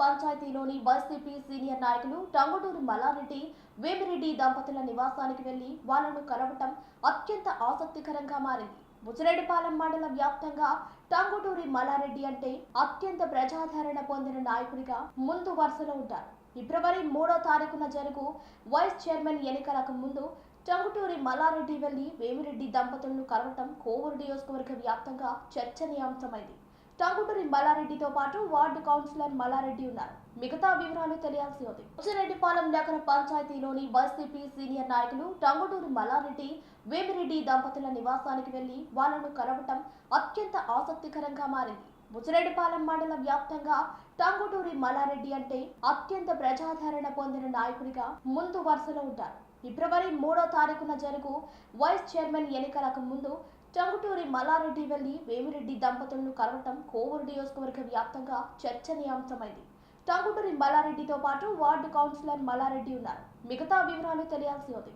పంచాయతీలోని YCP senior నాయకులు టంగుటూరి మల్లారెడ్డి వేమిరెడ్డి దంపతుల నివాసానికి వెళ్ళి వాళ్ళను కలవటం అత్యంత ఆసక్తికరంగా మారింది. బుచ్చిరెడ్డిపాలెం మండల వ్యాప్తంగా టంగుటూరి మల్లారెడ్డి అంటే అత్యంత ప్రజాదరణ పొందిన నాయకుడిగా ముందు వరుసలో ఉంటారు. ఫిబ్రవరి మూడో తారీఖున జరుగు వైస్ చైర్మన్ ఎన్నికలకు ముందు టంగుటూరి మల్లారెడ్డి వెళ్ళి వేమిరెడ్డి దంపతులను కలవటం కోవూరు నియోజకవర్గ వ్యాప్తంగా చర్చనీయాంశమైంది. టంగుటూరి మల్లారెడ్డితో పాటు వార్డు కౌన్సిలర్ మల్లారెడ్డి ఉన్నారు. మిగతా వివరాలు తెలియాల్సి ఉంది. ఉచ్చిరెడ్డిపాలెం నగర పంచాయతీలోని వైసీపీ సీనియర్ నాయకులు టంగుటూరి మల్లారెడ్డి వేమిరెడ్డి దంపతుల నివాసానికి వెళ్ళి వాళ్ళను కలవటం అత్యంత ఆసక్తికరంగా మారింది. బుచ్చిరెడ్డిపాలెం మండల వ్యాప్తంగా టంగుటూరి మల్లారెడ్డి అంటే అత్యంత ప్రజాదరణ పొందిన నాయకుడిగా ముందు వరుసలో ఉంటారు. ఫిబ్రవరి మూడో తారీఖున జరుగు వైస్ చైర్మన్ ఎన్నికలకు ముందు టంగుటూరి మల్లారెడ్డి వెళ్ళి వేమిరెడ్డి దంపతులను కలవటం కోవూరు నియోజకవర్గ వ్యాప్తంగా చర్చనీయాంశమైంది. టంగుటూరి మల్లారెడ్డితో పాటు వార్డు కౌన్సిలర్ మల్లారెడ్డి ఉన్నారు. మిగతా వివరాలు తెలియాల్సి ఉంది.